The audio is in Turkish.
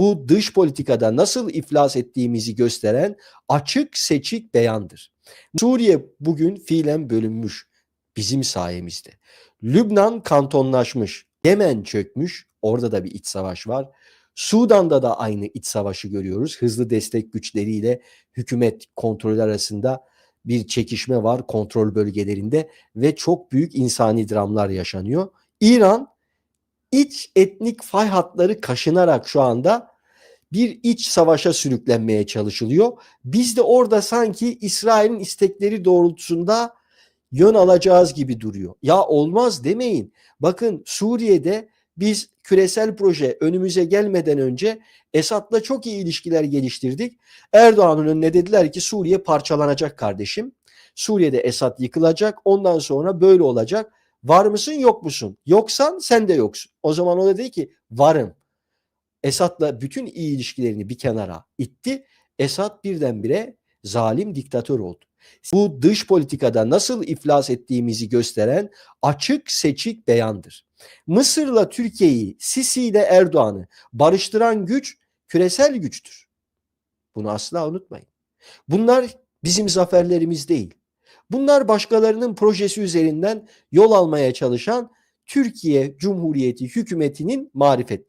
Bu dış politikada nasıl iflas ettiğimizi gösteren açık seçik beyandır. Suriye bugün fiilen bölünmüş bizim sayemizde. Lübnan kantonlaşmış, Yemen çökmüş, orada da bir iç savaş var. Sudan'da da aynı iç savaşı görüyoruz. Hızlı destek güçleriyle hükümet kontrolü arasında bir çekişme var kontrol bölgelerinde ve çok büyük insani dramlar yaşanıyor. İran iç etnik fay hatları kaşınarak şu anda bir iç savaşa sürüklenmeye çalışılıyor. Biz de orada sanki İsrail'in istekleri doğrultusunda yön alacağız gibi duruyor. Ya olmaz demeyin. Bakın Suriye'de biz küresel proje önümüze gelmeden önce Esad'la çok iyi ilişkiler geliştirdik. Erdoğan'ın önüne dediler ki Suriye parçalanacak kardeşim. Suriye'de Esad yıkılacak. Ondan sonra böyle olacak. Var mısın yok musun? Yoksan sen de yoksun. O zaman o da dedi ki varım. Esad'la bütün iyi ilişkilerini bir kenara itti. Esad birdenbire zalim diktatör oldu. Bu dış politikada nasıl iflas ettiğimizi gösteren açık seçik beyandır. Mısır'la Türkiye'yi, Sisi ile Erdoğan'ı barıştıran güç küresel güçtür. Bunu asla unutmayın. Bunlar bizim zaferlerimiz değil. Bunlar başkalarının projesi üzerinden yol almaya çalışan Türkiye Cumhuriyeti hükümetinin marifetleri.